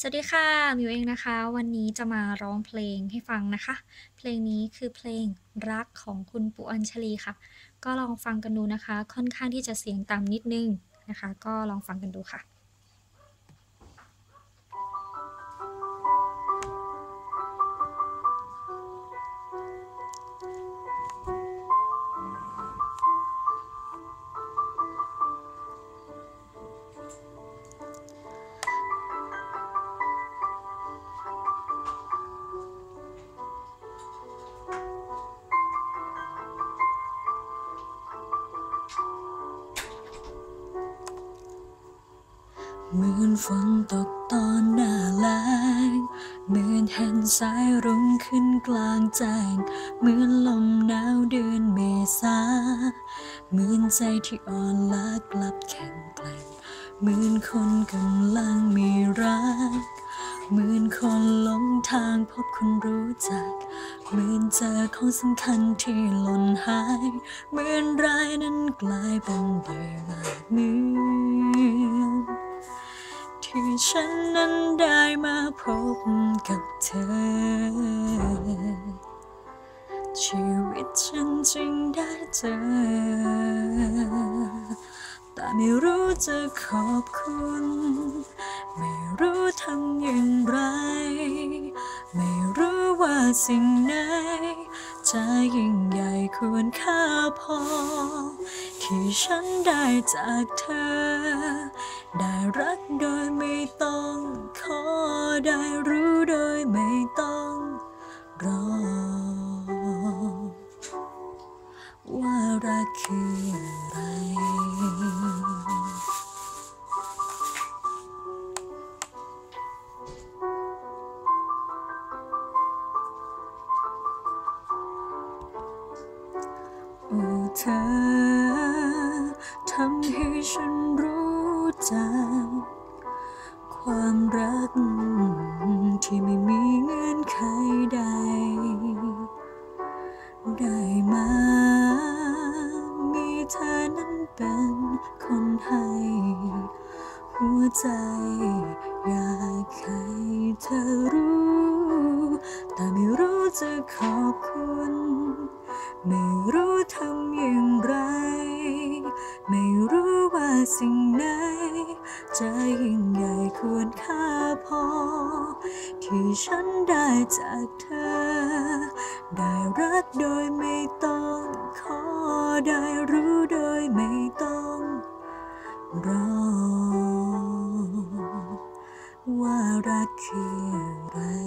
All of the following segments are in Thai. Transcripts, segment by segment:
สวัสดีค่ะมิวเองนะคะ วันนี้จะมาร้องเพลงให้ฟังนะคะ เพลงนี้คือเพลงรักของคุณปุอัญชลีค่ะ ก็ลองฟังกันดูนะคะ ค่อนข้างที่จะเสียงต่ำนิดนึงนะคะ ก็ลองฟังกันดูค่ะ เหมือนฝนตกตอนหน้าแล้งเหมือนเห็นสายรุ้งขึ้นกลางแจ้ง เหมือนลมหนาวเดือนเมษา เหมือนใจที่อ่อนล้ากลับแข็งแกร่ง เหมือนคนกำลังมีรัก เหมือนคนหลงทางพบคนรู้จัก เหมือนเจอของสำคัญที่หล่นหาย เหมือนรายนั้นกลายเป็นเบื่อเหมือน ที่ฉันนั้นได้มาพบกับเธอชีวิตฉันจึงได้เจอ แต่ไม่รู้จะขอบคุณ ไม่รู้ทำอย่างไร ไม่รู้ว่าสิ่งไหน จะยิ่งใหญ่ควรค่าพอ ที่ฉันได้จากเธอ ได้รักโดยไม่ต้องขอได้รู้โดยไม่ต้องรอ ว่ารักคืออะไรโอ้เธอทำให้ฉันรู้ จักความรักที่ไม่มีเงื่อนไขใด ได้มามีเธอนั้นเป็นคนให้หัวใจ อยากให้เธอรู้ แต่ไม่รู้จะขอบคุณ ไม่รู้ ยิ่งใหญ่ควรค่าพอ ที่ฉันได้จากเธอ ได้รักโดยไม่ต้องขอ ได้รู้โดยไม่ต้องรอ ว่ารักคืออะไร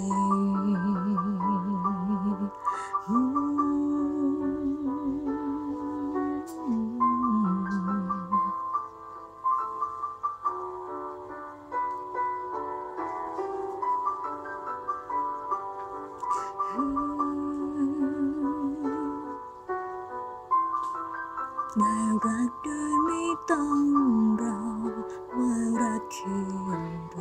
ได้รักโดยไม่ต้องรอว่ารักคืออะไร